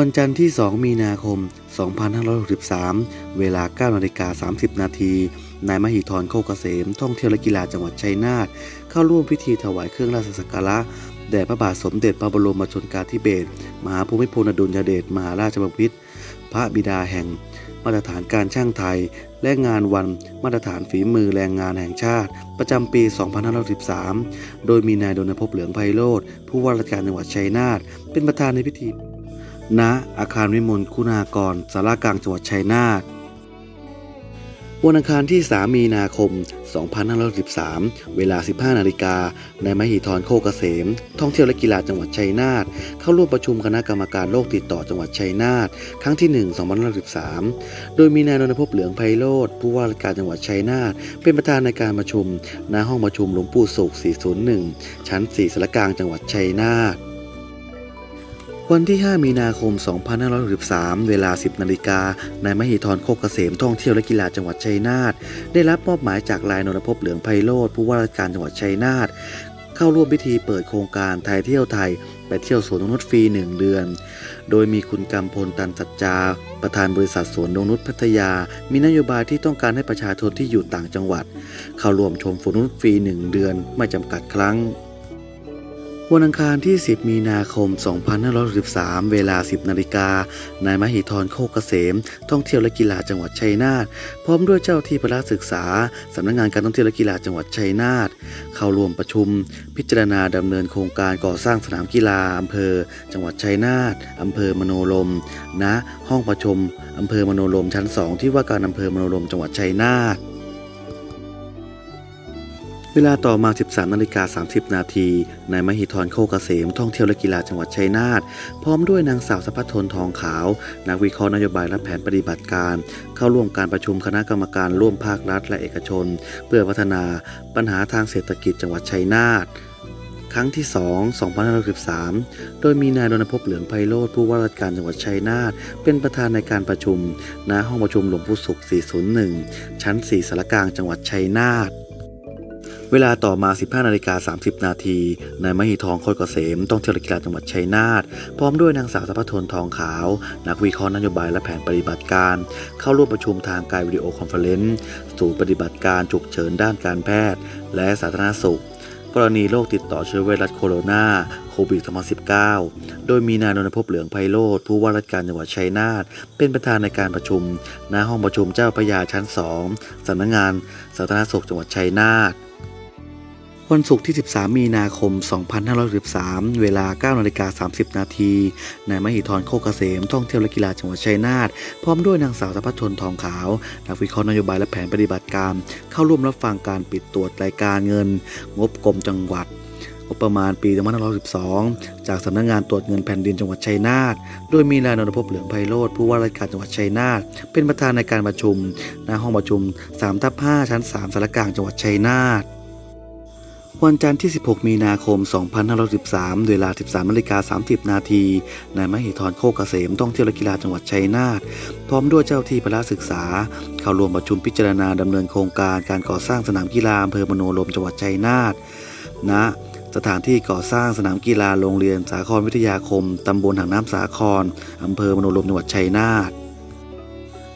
วันจันทร์ที่ 2 มีนาคม 2563 เวลา 9นาฬิกา30 นาที นายมหิธรโคกเกษม ท่องเที่ยวและกีฬาจังหวัดชัยนาท เข้าร่วมพิธีถวายเครื่องราชสักการะ แด่พระบาทสมเด็จพระบรมชนกาธิเบศร มหาภูมิพลอดุลยเดช มหาราชบพิตร พระบิดาแห่ง มาตรฐานการช่างไทย และงานวันมาตรฐานฝีมือแรงงานแห่งชาติ ประจำปี 2513โดยมีนายดนภพเหลืองไพโรธผู้ว่าราชการจังหวัดชัยนาท เป็นประธานในพิธี ณอาคารวิมลคุณากรสารากลางจังหวัดชัยนาทวันอังคารที่ 3 มีนาคม 2513เวลา 15 นาฬิกาในมหิธรโคกเกษม ท่องเที่ยวและกีฬาจังหวัดชัยนาท เข้าร่วมประชุมคณะกรรมการโรคติดต่อจังหวัดชัยนาท ครั้งที่ 1 2513โดยมีนายนนทภพเหลืองไพโรธผู้ว่าราชการจังหวัดชัยนาท เป็นประธานในการประชุมณห้องประชุมหลวงปู่สุข401 ชั้น 4สารกลางจังหวัดชัยนาท วันที่ 5 มีนาคม 2563 เวลา 10 นาฬิกา นายมหิธรโคกเกษมท่องเที่ยวและกีฬาจังหวัดชัยนาทได้รับมอบหมายจากนายนนทภพเหลืองไพโรธผู้ว่าราชการจังหวัดชัยนาทเข้าร่วมพิธีเปิดโครงการไทยเที่ยวไทย ไปเที่ยวสวนนงนุษฟรี 1 เดือน โดยมีคุณกำพลตันสัจจา ประธานบริษัทสวนนงนุษพัทยา มีนโยบายที่ต้องการให้ประชาชนที่อยู่ต่างจังหวัด เข้าร่วมชมสวนนงนุษฟรี 1 เดือนไม่จำกัดครั้ง วันอังคารที่ 10 มีนาคม 2563 เวลา 10 นาฬิกา นายมหิธรโคกเกษม ท่องเที่ยวและกีฬาจังหวัดชัยนาท พร้อมด้วยเจ้าที่พระศึกษา สำนักงานการท่องเที่ยวและกีฬาจังหวัดชัยนาท เข้าร่วมประชุม พิจารณาดำเนินโครงการก่อสร้างสนามกีฬาอำเภอ จังหวัดชัยนาทอำเภอมโนลมณห้องประชุมอำเภอมโนลมชั้น 2 ที่ว่าการอำเภอมโนลมจังหวัดชัยนาท เวลาต่อมา 13นาฬิกา30 นาที นายมหิธรโคกเกษม ท่องเที่ยวและกีฬาจังหวัดชัยนาท พร้อมด้วยนางสาวสัพพทนทองขาว นักวิเคราะห์นโยบายและแผนปฏิบัติการ เข้าร่วมการประชุมคณะกรรมการร่วมภาครัฐและเอกชน เพื่อพัฒนาปัญหาทางเศรษฐกิจจังหวัดชัยนาทครั้งที่ 2 2563 โดยมีนายรณพพเหลืองไพโรธผู้ว่าราชการจังหวัดชัยนาท เป็นประธานในการประชุม ณ ห้องประชุมหลวงปู่ศุกร์401 ชั้น 4สารกลางจังหวัดชัยนาท เวลาต่อมา 15 นาฬิกา 30 นาที นายมหิทองโคตรเกษม ต้องเที่ยวและกีฬาจังหวัดชัยนาท พร้อมด้วยนางสาวสัพพทนทองขาว นักวิเคราะห์นโยบายและแผนปฏิบัติการ เข้าร่วมประชุมทางการวิดีโอคอนเฟอเรนซ์ศูนย์ปฏิบัติการฉุกเฉินด้านการแพทย์ และสาธารณสุข กรณีโรคติดต่อเชื้อไวรัสโคโรนาโควิด 2019 โดยมีนายนนภพเหลืองไพโรธผู้ว่าราชการจังหวัดชัยนาท เป็นประธานในการประชุมณห้องประชุมเจ้าพระยาชั้น 2สำนักงานสาธารณสุขจังหวัดชัยนาท วันศุกร์ที่ 13 มีนาคม 2513เวลา 9นาฬิกา30 นาทีนายมหิธรโคกเกษม ท่องเที่ยวและกีฬาจังหวัดชัยนาท พร้อมด้วยนางสาวสัพพชนทองขาว นักวิเคราะห์นโยบายและแผนปฏิบัติการ เข้าร่วมรับฟังการปิดตรวจรายการเงิน งบกรมจังหวัดงบประมาณปี 2512 จากสำนักงานตรวจเงินแผ่นดินจังหวัดชัยนาท โดยมีนายนนทพเหลืองไพโรธผู้ว่าราชการจังหวัดชัยนาท เป็นประธานในการประชุม ณ ห้องประชุม3ทับ5ชั้น 3สารกลางจังหวัดชัยนาท วันจันทร์ที่ 16 มีนาคม 2513 เวลา 13นาฬิกา30 นาทีนายมหิธรโคกเกษมท่องเที่ยวแลกีฬาจังหวัดชัยนาท พร้อมด้วยเจ้าที่พละศึกษา เข้าร่วมประชุมพิจารณาดำเนินโครงการการก่อสร้างสนามกีฬาอำเภอมโนรมจังหวัดชัยนาทณสถานที่ก่อสร้างสนามกีฬาโรงเรียนสาครวิทยาคม ตำบลหางน้ำสาครอำเภอมโนรมจังหวัดชัยนาท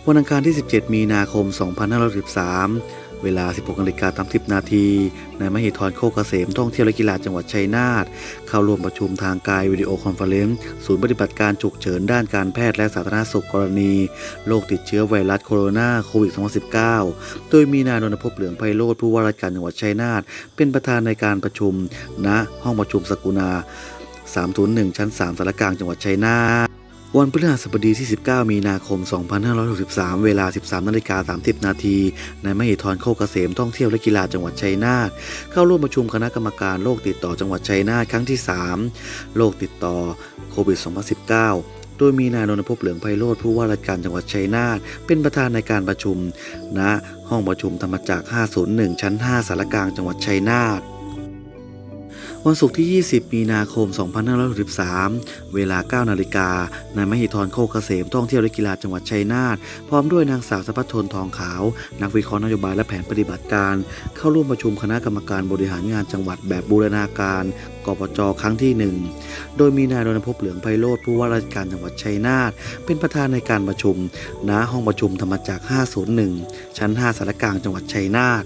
วันอังคารที่ 17 มีนาคม 2513 เวลา 16นาฬิกา30 นาทีนายมหิธรโคกเกษมท่องเที่ยวและกีฬาจังหวัดชัยนาทเข้าร่วมประชุมทางกายวิดีโอคอนเฟอเรนซ์ศูนย์ปฏิบัติการฉุกเฉินด้านการแพทย์และสาธารณสุขกรณีโรคติดเชื้อไวรัสโคโรนาโควิด 2019 โดยมีนายนนทพเหลืองไพโรธผู้ว่าราชการจังหวัดชัยนาทเป็นประธานในการประชุมณห้องประชุมสกุณา301 ชั้น 3สารกลางจังหวัดชัยนาท วันพฤหัสบดีที่ 19 มีนาคม 2563 เวลา 13 นาฬิกา 30 นาทีนายมหิธรโคกเกษมท่องเที่ยวและกีฬาจังหวัดชัยนาทเข้าร่วมประชุมคณะกรรมการโรคติดต่อจังหวัดชัยนาทครั้งที่ 3 โรคติดต่อโควิด 2019โดยมีนายนนทภพเหลืองไพโรธผู้ว่าราชการจังหวัดชัยนาทเป็นประธานในการประชุมณห้องประชุมธรรมจักร 501 ชั้น 5 สารกลางจังหวัดชัยนาท วันศุกร์ที่ 20 มีนาคม 2563 เวลา 9 นาฬิกานายมหิธรโคกเกษมท่องเที่ยวและกีฬาจังหวัดชัยนาท พร้อมด้วยนางสาวสัพพทนทองขาว นักวิเคราะห์นโยบายและแผนปฏิบัติการ เข้าร่วมประชุมคณะกรรมการบริหารงานจังหวัดแบบบูรณาการกปจครั้งที่หนึ่งโดยมีนายรณพพเหลืองไพโรธผู้ว่าราชการจังหวัดชัยนาท เป็นประธานในการประชุม ณ ห้องประชุมธรรมจักร 501 ชั้น 5 สารกลางจังหวัดชัยนาท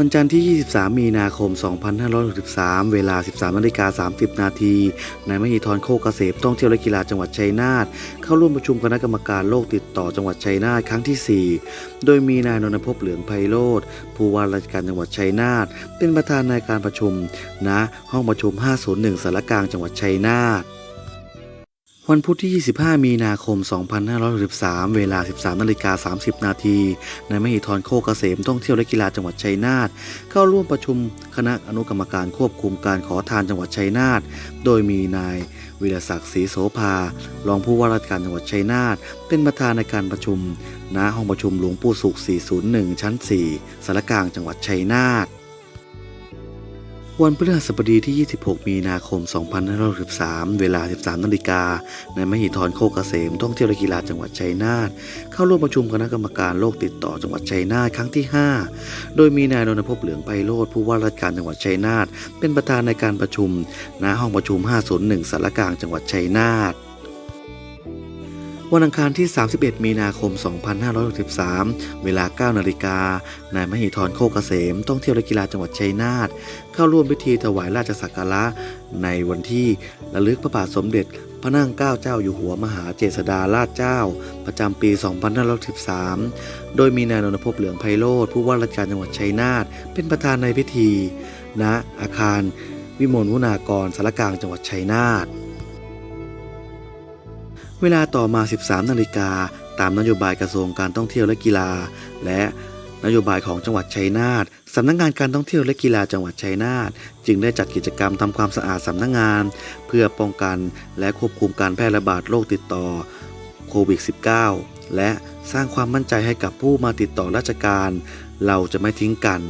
วันจันทร์ที่ 23 มีนาคม 2563 เวลา 13นาฬิกา30 นาทีนายมหิธรโคกเกษมท่องเที่ยวและกีฬาจังหวัดชัยนาทเข้าร่วมประชุมคณะกรรมการโรคติดต่อจังหวัดชัยนาทครั้งที่ 4 โดยมีนายนนทพพเหลืองไพโรธผู้ว่าราชการจังหวัดชัยนาทเป็นประธานในการประชุมณห้องประชุม 501สารกลางจังหวัดชัยนาท วันพุธที่ 25 มีนาคม 2563 เวลา 13นาฬิกา30 นาทีในมหิธรโคกเกษมท่องเที่ยวและกีฬาจังหวัดชัยนาทเข้าร่วมประชุมคณะอนุกรรมการควบคุมการขอทานจังหวัดชัยนาทโดยมีนายวิรศักดิ์ศรีโสภารองผู้ว่าราชการจังหวัดชัยนาทเป็นประธานในการประชุม ณห้องประชุมหลวงปู่สุข 401 ชั้น 4สารกลางจังหวัดชัยนาท วันพฤหัสบดีที่ 26 มีนาคม 2563 เวลา 13 นาฬิกา ในมหิธรโคกเกษม ท่องเที่ยวและกีฬาจังหวัดชัยนาท เข้าร่วมประชุมคณะกรรมการโรคติดต่อจังหวัดชัยนาทครั้งที่ 5 โดยมีนายนนทพพเหลืองไพโรธผู้ว่าราชการจังหวัดชัยนาท เป็นประธานในการประชุม ณ ห้องประชุม 501 สารกลางจังหวัดชัยนาท วันอังคารที่ 31 มีนาคม 2563 เวลา 9 นาฬิกา นายมหิธรโคกเกษมท่องเที่ยวและกีฬาจังหวัดชัยนาท เข้าร่วมพิธีถวายราชสักการะ ในวันที่ระลึกพระบาทสมเด็จ พระนั่งเกล้าเจ้าอยู่หัวมหาเจษฎาราชเจ้า ประจำปี 2513 โดยมีนายนนทพพเหลืองไพโรธผู้ว่าราชการจังหวัดชัยนาท เป็นประธานในพิธี ณ อาคาร วิมลวุนากรสารกลางจังหวัดชัยนาท เวลาต่อมา 13 นาฬิกา ตามนโยบายกระทรวงการท่องเที่ยวและกีฬา และนโยบายของจังหวัดชัยนาทสำนักงานการท่องเที่ยวและกีฬาจังหวัดชัยนาทจึงได้จัดกิจกรรมทำความสะอาดสำนักงาน เพื่อป้องกันและควบคุมการแพร่ระบาดโรคติดต่อโควิด -19 และสร้างความมั่นใจให้กับผู้มาติดต่อราชการ เราจะไม่ทิ้งกัน